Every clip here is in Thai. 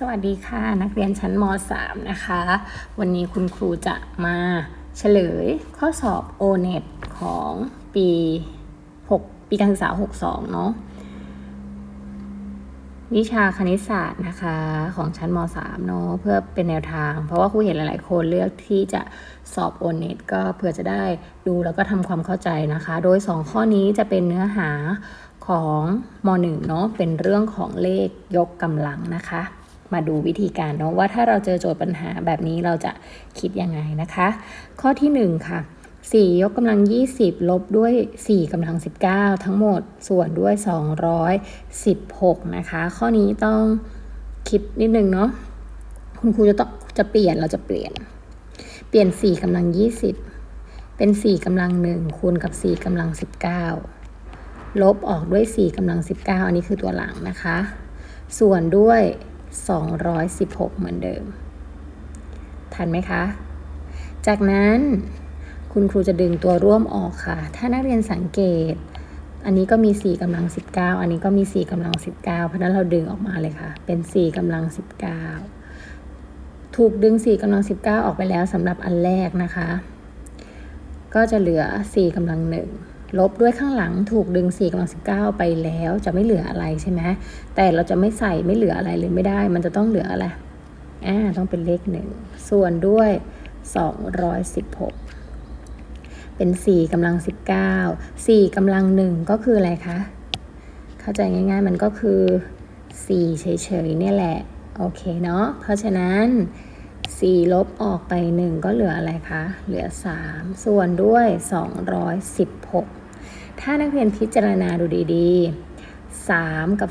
สวัสดีค่ะ นักเรียนชั้นม .3 นะคะ วันนี้คุณครูจะมาเฉลยข้อสอบ O-NET ของปี 6 ปีการศึกษา 62 เนาะวิชาคณิตศาสตร์นะคะของชั้นม .3 เนาะเพื่อเป็นแนวทาง เพราะว่าครูเห็นหลาย ๆ คนเลือกที่จะสอบ O-NET ก็เพื่อจะได้ดูแล้วก็ทำความเข้าใจนะคะ โดย 2 ข้อนี้จะเป็นเนื้อหาของม .1 เนาะเป็นเรื่องของเลขยกกำลังนะคะ มาดูวิธีการเนาะว่าถ้าเราเจอโจทย์ปัญหาแบบนี้เราจะคิดยังไงนะคะ ข้อที่ 1 ค่ะ 4 ยกกำลัง 20 ลบด้วย 4กำลัง 19 ทั้งหมดส่วนด้วย 216 นะคะ ข้อนี้ต้องคิดนิดนึงเนาะคุณครูจะต้องจะเปลี่ยนเราจะเปลี่ยน เปลี่ยน 4กำลัง 20 เป็น 4กำลัง 1 คูณกับ 4กำลัง 19 ลบออกด้วย 4กำลัง 19 อันนี้คือตัวหลังนะคะ ส่วนด้วย 216 เหมือนเดิม ทันไหมคะ จากนั้นคุณครูจะดึงตัวร่วมออกค่ะ ถ้านักเรียนสังเกต อันนี้ก็มี 4กำลัง 19 อันนี้ก็มี 4กำลัง 19 เพราะนั้นเราดึงออกมาเลยค่ะ เป็น 4กำลัง 19 ถูกดึง 4กำลัง 19 ออกไปแล้วสำหรับอันแรกนะคะ ก็จะเหลือ 4กำลัง1 ลบด้วยข้างหลังถูกดึง4กำลัง19 ไปแล้วจะไม่เหลืออะไรใช่ไหมแต่เราจะไม่ใส่ไม่เหลืออะไรเลยไม่ได้ มันจะต้องเหลืออะไรอ่าต้องเป็นเลขหนึ่งส่วนด้วย 216 เป็น 4กำลัง19 4กำลัง1ก็คืออะไรคะ เข้าใจง่ายๆมันก็คือ 4 เฉยๆเนี่ยแหละ โอเคเนาะเพราะฉะนั้น4ลบออกไป 1 ก็เหลืออะไรคะ เหลือ 3 ส่วนด้วย 216 ถ้านักเรียนพิจารณาดูดีๆ 3 กับ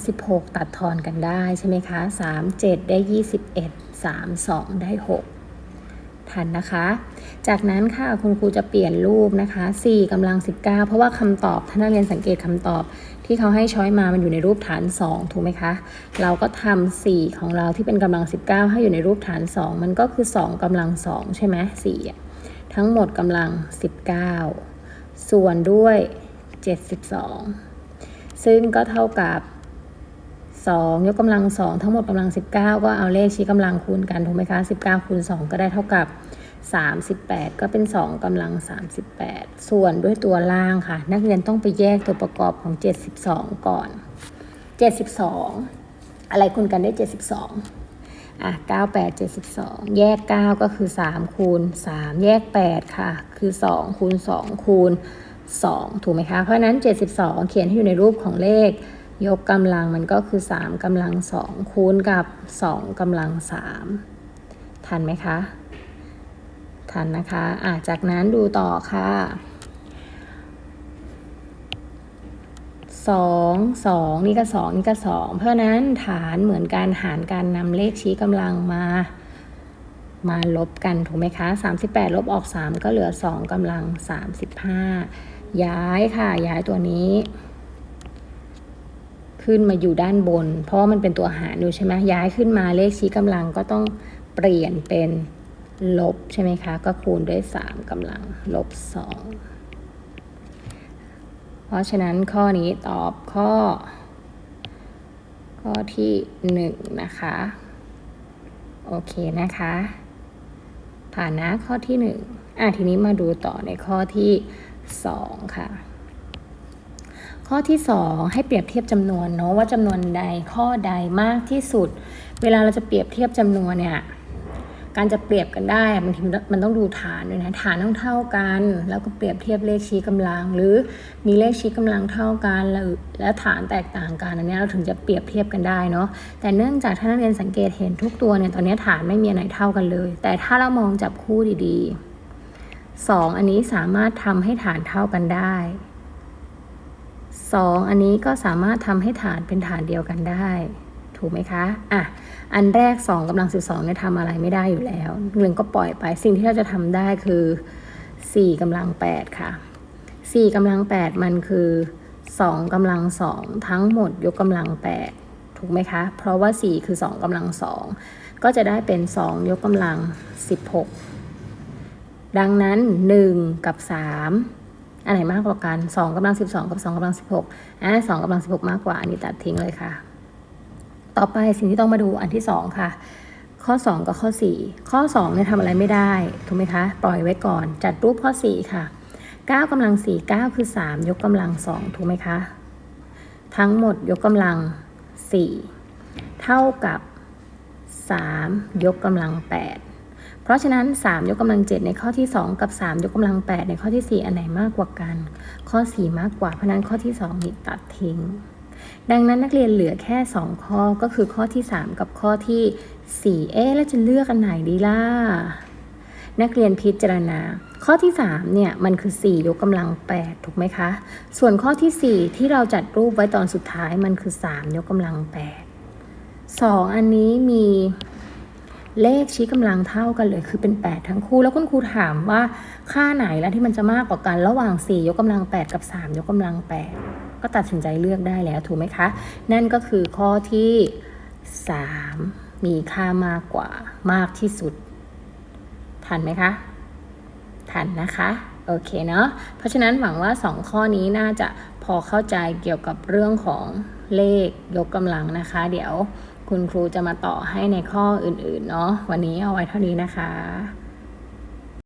216 ตัดทอนกันได้ใช่ไหมคะ 3 7 ได้ 21 3 2 ได้ 6 ทันนะคะ จากนั้นค่ะคุณครูจะเปลี่ยนรูปนะคะ 4กำลัง 19 เพราะว่าคำตอบถ้านักเรียนสังเกตคำตอบที่เขาให้ช้อยมา มันอยู่ในรูปฐาน 2 ถูกไหมคะ เราก็ทำ4ของเราที่เป็นกำลัง 19 ให้อยู่ในรูปฐาน 2 มันก็คือ 2กำลัง 2 ใช่ไหม4ทั้งหมดกำลัง 19 ส่วนด้วย 72 ซึ่งก็เท่ากับ2ยกกำลัง 2 ทั้งหมดกำลัง 19 ก็เอาเลขชี้กำลังคูณกันถูกไหมคะ 19คูณ2 ก็ได้เท่ากับ 38 ก็เป็น 2กำลัง 38 ส่วนด้วยตัวล่างค่ะ นักเรียนต้องไปแยกตัวประกอบของ 72 ก่อน 72 อะไรคูณกันได้ 72 อะ98 72แยก9ก็คือ3คูณ3แยก8ค่ะ คือ2คูณ2คูณ2ถูกไหมคะ เพราะนั้น72เขียนให้อยู่ในรูปของเลข ยกกำลังมันก็คือ3กำลัง2คูณกับ2กำลัง3ทันไหมคะ ทันนะคะอะจากนั้นดูต่อค่ะ สองสองนี่ก็สองนี่ก็สองเพราะนั้นฐานเหมือนการหารการนำเลขชี้กำลังมา มาลบกันถูกไหมคะ 38 ลบออก 3 ก็เหลือ 2กำลัง 35 ย้ายค่ะ ย้ายตัวนี้ ขึ้นมาอยู่ด้านบน เพราะมันเป็นตัวหารอยู่ใช่ไหมย้ายขึ้นมาเลขชี้กำลังก็ต้องเปลี่ยนเป็นลบใช่ไหมคะ ก็คูณด้วย 3กำลังลบ 2 เพราะฉะนั้นข้อนี้ตอบข้อ ข้อที่1นะคะ โอเคนะคะ ผ่านนะข้อที่1อะทีนี้มาดูต่อในข้อที่2ค่ะข้อที่ 2 ให้เปรียบเทียบจำนวนเนาะว่าจำนวนใดข้อใดมากที่สุด เวลาเราจะเปรียบเทียบจำนวนเนี่ย การจะเปรียบกันได้บางทีมันต้องดูฐานด้วยนะฐานต้องเท่ากัน แล้วก็เปรียบเทียบเลขชี้กำลัง หรือมีเลขชี้กำลังเท่ากันแล้วแล้วฐานแตกต่างกันอันนี้เราถึงจะเปรียบเทียบกันได้เนาะแต่เนื่องจากถ้านักเรียนสังเกตเห็นทุกตัวเนี่ยตอนนี้ฐานไม่มีไหนเท่ากันเลย แต่ถ้าเรามองจับคู่ดีๆสองอันนี้สามารถทำให้ฐานเท่ากันได้สองอันนี้ก็สามารถทำให้ฐานเป็นฐานเดียวกันได้ ถูกไหมคะอะ อันแรก 2กำลัง 12เนี่ยทำอะไรไม่ได้อยู่แล้วเรื่องก็ปล่อยไป สิ่งที่เราจะทำได้คือ 4กำลัง 8 ค่ะ 4กำลัง 8 มันคือ 2กำลัง 2 ทั้งหมดยกกำลัง 8 ถูกไหมคะ เพราะว่า 4 คือ 2กำลัง 2 ก็จะได้เป็น 2 ยกกำลัง 16 ดังนั้น 1 กับ 3อันไหนมากกว่ากัน2กำลัง 12 กับ 2กำลัง 16อะ2กำลัง 16 มากกว่า อันนี้ตัดทิ้งเลยค่ะ ต่อไปสิ่งที่ต้องมาดูอันที่ 2 ค่ะ ข้อ 2 กับข้อ 4 ข้อ2เนี่ยทำอะไรไม่ได้ ถูกไหมคะ ปล่อยไว้ก่อน จัดรูปข้อ 4 ค่ะ 9กำลัง 4 9 คือ 3 ยกกำลัง 2 ถูกไหมคะ ทั้งหมดยกกำลัง 4 เท่ากับ 3 ยกกำลัง 8 เพราะฉะนั้น 3 ยกกำลัง 7 ในข้อที่ 2 กับ 3 ยกกำลัง 8 ในข้อที่ 4 อันไหนมากกว่ากัน ข้อ 4 มากกว่า เพราะนั้นข้อที่2มีตัดทิ้ง ดังนั้นนักเรียนเหลือแค่ 2 ข้อก็คือข้อที่ 3 กับข้อที่ 4 เอ๊แล้วจะเลือกอันไหนดีล่ะ นักเรียนพิจารณา ข้อที่ 3 เนี่ย มันคือ 4 ยกกำลัง 8 ถูกไหมคะ ส่วนข้อที่ 4 ที่เราจัดรูปไว้ตอนสุดท้ายมันคือ 3 ยกกำลัง 8 2 อันนี้มีเลขชี้กำลังเท่ากันเลยคือเป็น 8 ทั้งคู่ แล้วคุณครูถามว่าค่าไหนแล้วที่มันจะมากกว่ากันระหว่าง 4 ยกกำลัง 8 กับ 3 ยกกำลัง 8 ก็ตัดสินใจเลือกได้แล้วถูกไหมคะ นั่นก็คือข้อที่ 3 มีค่ามากกว่ามากที่สุด ทันไหมคะ ทันนะคะโอเคเนาะ เพราะฉะนั้นหวังว่า 2 ข้อนี้น่าจะพอเข้าใจเกี่ยวกับเรื่องของเลขยกกำลังนะคะ เดี๋ยวคุณครูจะมาต่อให้ในข้ออื่นๆเนาะวันนี้เอาไว้เท่านี้นะคะ